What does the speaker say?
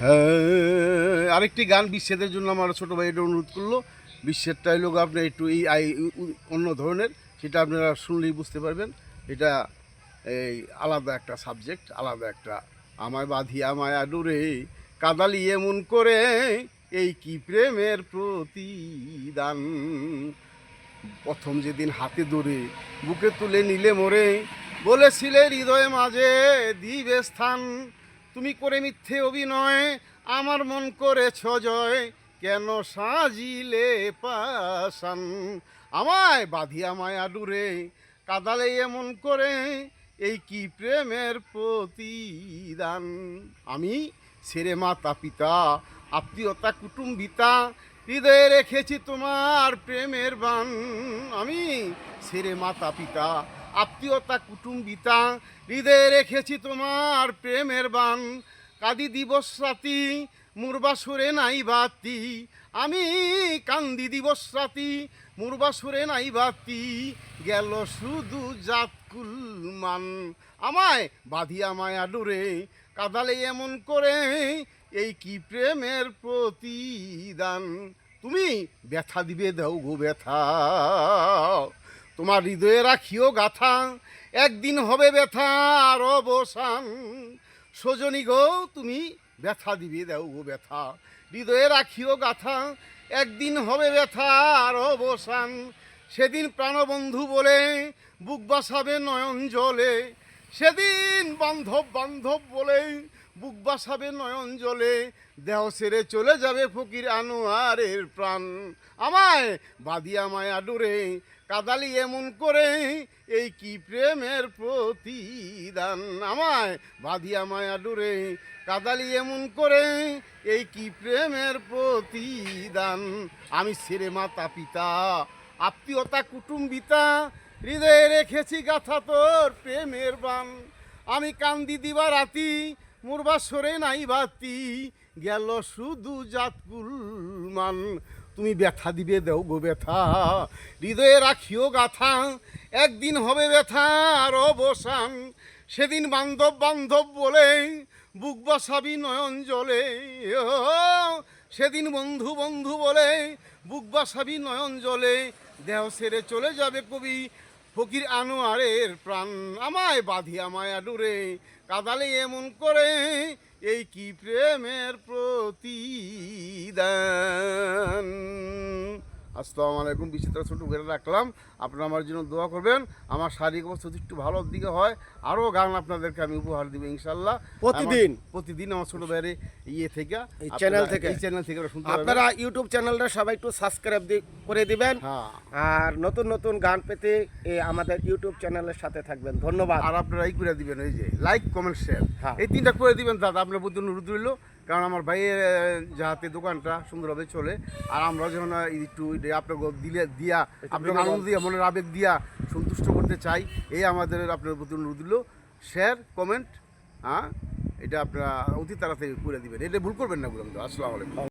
হ্যাঁ, আরেকটি গান বিচ্ছেদের জন্য আমার ছোটো ভাই এটা অনুরোধ করল। বিচ্ছেদটা হলো আপনার একটু এই আই- অন্য ধরনের সেটা আপনারা শুনলেই বুঝতে পারবেন। এটা এই আলাদা একটা সাবজেক্ট আলাদা একটা আমায় বাঁধি আমায় আডুরে কাদালি এমন করে এই কি প্রেমের প্রতিদান? প্রথম যেদিন হাতে ধরে বুকে তুলে নিলে মোরে বলেছিলে হৃদয়ে মাঝে দিবে স্থান তুমি করে মিথ্যে অভিনয়, আমার মন করেছ জয়, কেন সাজিলে পাশান আমায় বাঁধিয়া মায়া ডুরে, কাদালে এমন করে, এই কি প্রেমের প্রতিদান? আমি ছেড়ে মাতা পিতা, আত্মীয়তা কুটুম্বিতা, হৃদয়ে রেখেছি তোমার প্রেমের বান। আমি ছেড়ে মাতা পিতা আত্মীয়তা, কুটুম্বিতা, হৃদয়ে রেখেছি তোমার প্রেমের বান কাদি দিবস রাতি, মুরবাসুরে নাই বাতি। আমি কান্দি দিবস রাতি, মুরবাসুরে নাই বাতি। গেল শুধু জাতকুল মান আমায় বাঁধিয়া মায়া ডুরে, কাদালে এমন করে, এই কি প্রেমের প্রতিদান? তুমি ব্যথা দিবে দাও গো ব্যথা। তোমার হৃদয়ে রাখিও গাথা, একদিন হবে ব্যথা আর অবসান। সজনী গো, তুমি ব্যথা দিবে, দাও গো ব্যথা। হৃদয়ে রাখিও গাথা, একদিন হবে ব্যথার অবসান। সেদিন প্রাণবন্ধু বলে বুক বাসাবে নয়ন জলে। সেদিন বান্ধব বান্ধব বলে বুক বাসাবে নয়ন জলে, দেহ সেরে চলে যাবে ফকির আনোয়ারের প্রাণ। আমায় বাদিয়া মায়া ডুরে, কাদালি এমন করে, এই কি প্রেমের প্রতিদান? আমায় বাদিয়া মায়া ডুরে, কাদালি এমন করে, এই কি প্রেমের প্রতিদান? আমি ছেড়ে মাতা পিতা, আত্মীয়তা কুটুম্বিতা, হৃদয়ে রেখেছি গাথা তোর প্রেমের বান। আমি কান্দি দিবা রাতি মুরবা সরে নাই বাতি, গেল শুধু জাতকুল মান তুমি ব্যথা দিবে, দেও গো ব্যথা। হৃদয়ে রাখিও গাথা, একদিন হবে ব্যথা ব্যথার অবসান। সেদিন বান্ধব বান্ধব বলে, বুক বাসাবি নয়ন জলে। সেদিন বন্ধু বন্ধু বলে, বুক বাসাবি নয়ন জলে। দেহ সেরে চলে যাবে কবি ফকির আনোয়ারের প্রাণ আমায় বাঁধি আমায় আডুরে কাদালে এমন করে এই কি প্রেমের প্রতিদান? আসসালামু আলাইকুম বিচিত্র ছোট করে রাখলাম। আপনারা আমার জন্য দোয়া করবেন। আমার শারীরিক অবস্থা একটু ভালোর দিকে হয় আরও গান আপনাদেরকে আমি উপহার দিব ইনশাল্লাহ প্রতিদিন? প্রতিদিন আমার ছোট ভাইয়ের ইয়ে থেকে এই চ্যানেল থেকে? এই চ্যানেল থেকে শুনতে আপনারা ইউটিউব চ্যানেলটা সবাই একটু সাবস্ক্রাইব করে দিবেন। হ্যাঁ। আর নতুন নতুন গান পেতে আমাদের ইউটিউব চ্যানেলের সাথে থাকবেন। ধন্যবাদ। আর আপনারা এই করে দিবেন এই যে লাইক কমেন্ট শেয়ার। এই তিনটা করে দিবেন দাদা আপনার প্রতি অনুরোধ রইল। কারণ আমার ভাইয়ের যাতে যাহাতে দোকানটা সুন্দরভাবে চলে আর আমরা যেন একটু আপনার আপনাকে দিলে দিয়া আপনার আনন্দ দিয়া মনের আবেগ দিয়া সন্তুষ্ট করতে চাই এই আমাদের আপনার প্রতি অনুরোধ দিল শেয়ার কমেন্ট হ্যাঁ এটা আপনারা অতি তাড়াতাড়ি করে দেবেন। এটা ভুল করবেন না বলুন তো। আসসালামু আলাইকুম।